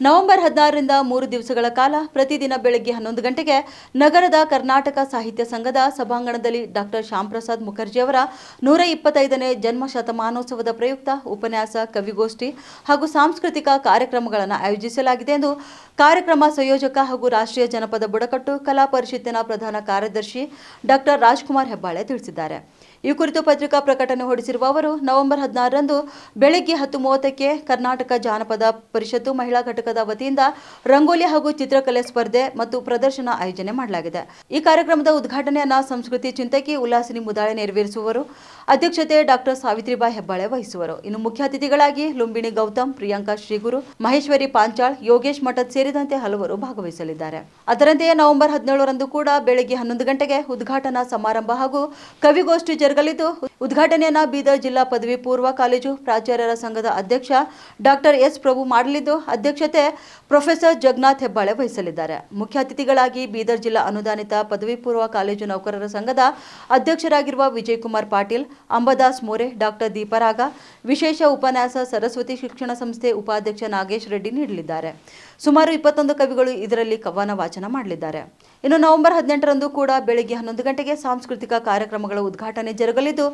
November ಹದಿನಾರರಿಂದ ಮೂರು ದಿವಸಗಳ ಕಾಲ ಪ್ರತಿದಿನ ಬೆಳಗ್ಗೆ ಹನ್ನೊಂದು ಗಂಟೆಗೆ ನಗರದ ಕರ್ನಾಟಕ ಸಾಹಿತ್ಯ ಸಂಘದ ಸಭಾಂಗಣದಲ್ಲಿ ಡಾಕ್ಟರ್ ಶ್ಯಾಂಪ್ರಸಾದ್ ಮುಖರ್ಜಿ ಅವರ ನೂರ ಇಪ್ಪತ್ತೈದನೇ ಜನ್ಮ ಶತಮಾನೋತ್ಸವದ ಪ್ರಯುಕ್ತ ಉಪನ್ಯಾಸ, ಕವಿಗೋಷ್ಠಿ ಹಾಗೂ ಸಾಂಸ್ಕೃತಿಕ ಕಾರ್ಯಕ್ರಮಗಳನ್ನು ಆಯೋಜಿಸಲಾಗಿದೆ ಎಂದು ಕಾರ್ಯಕ್ರಮ ಸಂಯೋಜಕ ಹಾಗೂ ರಾಷ್ಟ್ರೀಯ ಜನಪದ ಬುಡಕಟ್ಟು ಕಲಾ ಪರಿಷತ್ತಿನ ಪ್ರಧಾನ ಕಾರ್ಯದರ್ಶಿ ಡಾಕ್ಟರ್ ರಾಜ್ಕುಮಾರ್ ಹೆಬ್ಬಾಳೆ ತಿಳಿಸಿದ್ದಾರೆ. ಈ ಕುರಿತು ಪತ್ರಿಕಾ ಪ್ರಕಟಣೆ ಹೊರಡಿಸಿರುವ ಅವರು, ನವೆಂಬರ್ ಹದಿನಾರರಂದು ಬೆಳಗ್ಗೆ ಹತ್ತು ಮೂವತ್ತಕ್ಕೆ ಕರ್ನಾಟಕ ಜಾನಪದ ಪರಿಷತ್ತು ಮಹಿಳಾ ಘಟಕದ ವತಿಯಿಂದ ರಂಗೋಲಿ ಹಾಗೂ ಚಿತ್ರಕಲೆ ಸ್ಪರ್ಧೆ ಮತ್ತು ಪ್ರದರ್ಶನ ಆಯೋಜನೆ ಮಾಡಲಾಗಿದೆ. ಈ ಕಾರ್ಯಕ್ರಮದ ಉದ್ಘಾಟನೆಯನ್ನ ಸಂಸ್ಕೃತಿ ಚಿಂತಕಿ ಉಲ್ಲಾಸಿನಿ ಮುದಾಳೆ ನೆರವೇರಿಸುವರು. ಅಧ್ಯಕ್ಷತೆ ಡಾಕ್ಟರ್ ಸಾವಿತ್ರಿಬಾಯಿ ಹೆಬ್ಬಾಳೆ ವಹಿಸುವರು. ಇನ್ನು ಮುಖ್ಯ ಅತಿಥಿಗಳಾಗಿ ಲುಂಬಿಣಿ ಗೌತಮ್, ಪ್ರಿಯಾಂಕಾ ಶ್ರೀಗುರು, ಮಹೇಶ್ವರಿ ಪಾಂಚಾಳ್, ಯೋಗೇಶ್ ಮಠದ್ ಸೇರಿದಂತೆ ಹಲವರು ಭಾಗವಹಿಸಲಿದ್ದಾರೆ. ಅದರಂತೆಯೇ ನವೆಂಬರ್ ಹದಿನೇಳರಂದು ಕೂಡ ಬೆಳಗ್ಗೆ ಹನ್ನೊಂದು ಗಂಟೆಗೆ ಉದ್ಘಾಟನಾ ಸಮಾರಂಭ ಹಾಗೂ ಕವಿಗೋಷ್ಠಿ ಜರುಗಲಿದ್ದು, ಉದ್ಘಾಟನೆಯನ್ನ ಬೀದರ್ ಜಿಲ್ಲಾ ಪದವಿ ಪೂರ್ವ ಕಾಲೇಜು ಪ್ರಾಚಾರ್ಯರ ಸಂಘದ ಅಧ್ಯಕ್ಷ ಡಾಕ್ಟರ್ ಎಸ್ ಪ್ರಭು ಮಾಡಲಿದ್ದು, ಅಧ್ಯಕ್ಷತೆ ಪ್ರೊಫೆಸರ್ ಜಗನ್ನಾಥ್ ಹೆಬ್ಬಾಳೆ ವಹಿಸಲಿದ್ದಾರೆ. ಮುಖ್ಯ ಅತಿಥಿಗಳಾಗಿ ಬೀದರ್ ಜಿಲ್ಲಾ ಅನುದಾನಿತ ಪದವಿ ಪೂರ್ವ ಕಾಲೇಜು ನೌಕರರ ಸಂಘದ ಅಧ್ಯಕ್ಷರಾಗಿರುವ ವಿಜಯಕುಮಾರ್ ಪಾಟೀಲ್ ಅಂಬದಾಸ್ ಮೋರೆ, ಡಾಕ್ಟರ್ ದೀಪರಾಗ, ವಿಶೇಷ ಉಪನ್ಯಾಸ ಸರಸ್ವತಿ ಶಿಕ್ಷಣ ಸಂಸ್ಥೆ ಉಪಾಧ್ಯಕ್ಷ ನಾಗೇಶ್ ರೆಡ್ಡಿ ನೀಡಲಿದ್ದಾರೆ. ಸುಮಾರು ಇಪ್ಪತ್ತೊಂದು ಕವಿಗಳು ಇದರಲ್ಲಿ ಕವನ ವಾಚನ ಮಾಡಲಿದ್ದಾರೆ. ಇನ್ನು ನವೆಂಬರ್ ಹದಿನೆಂಟರಂದು ಕೂಡ ಬೆಳಗ್ಗೆ ಹನ್ನೊಂದು ಗಂಟೆಗೆ ಸಾಂಸ್ಕೃತಿಕ ಕಾರ್ಯಕ್ರಮಗಳ ಉದ್ಘಾಟನೆ ಜರುಗಲಿದ್ದು,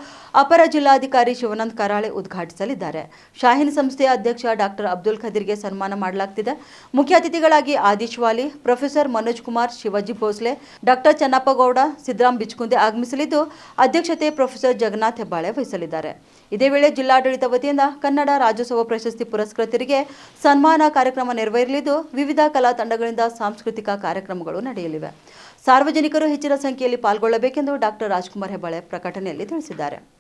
ಅಪರ ಜಿಲ್ಲಾಧಿಕಾರಿ ಶಿವನಂದ್ ಕರಾಳೆ ಉದ್ಘಾಟಿಸಲಿದ್ದಾರೆ. ಶಾಹೀನ್ ಸಂಸ್ಥೆಯ ಅಧ್ಯಕ್ಷ ಡಾಕ್ಟರ್ ಅಬ್ದುಲ್ ಖದೀರ್ಗೆ ಸನ್ಮಾನ ಮಾಡಲಾಗ್ತಿದೆ. ಮುಖ್ಯ ಅತಿಥಿಗಳಾಗಿ ಆದೀಶ್ ವಾಲಿ ಪ್ರೊಫೆಸರ್ ಮನೋಜ್ ಕುಮಾರ್, ಶಿವಾಜಿ ಭೋಸ್ಲೆ ಡಾಕ್ಟರ್ ಚನ್ನಪ್ಪಗೌಡ ಸಿದ್ದರಾಮ್ ಬಿಚ್ಕುಂದೆ ಆಗಮಿಸಲಿದ್ದು, ಅಧ್ಯಕ್ಷತೆ ಪ್ರೊಫೆಸರ್ ಜಗನ್ನಾಥ್ ಹೆಬ್ಬಾಳೆ ವಹಿಸಲಿದ್ದಾರೆ. ಇದೇ ವೇಳೆ ಜಿಲ್ಲಾಡಳಿತ ವತಿಯಿಂದ ಕನ್ನಡ ರಾಜ್ಯೋತ್ಸವ ಪ್ರಶಸ್ತಿ ಪುರಸ್ಕೃತರಿಗೆ ಸನ್ಮಾನ ಕಾರ್ಯಕ್ರಮ ನೆರವೇರಲಿದ್ದು ವಿವಿಧ ಕಲಾ ತಂಡಗಳಿಂದ ಸಾಂಸ್ಕೃತಿಕ ಕಾರ್ಯಕ್ರಮಗಳು ನಡೆಯಲಿವೆ. ಸಾರ್ವಜನಿಕರು ಹೆಚ್ಚಿನ ಸಂಖ್ಯೆಯಲ್ಲಿ ಪಾಲ್ಗೊಳ್ಳಬೇಕೆಂದು ಡಾಕ್ಟರ್ ರಾಜ್ಕುಮಾರ್ ಹೆಬ್ಬಾಳೆ ಪ್ರಕಟಣೆಯಲ್ಲಿ ತಿಳಿಸಿದ್ದಾರೆ.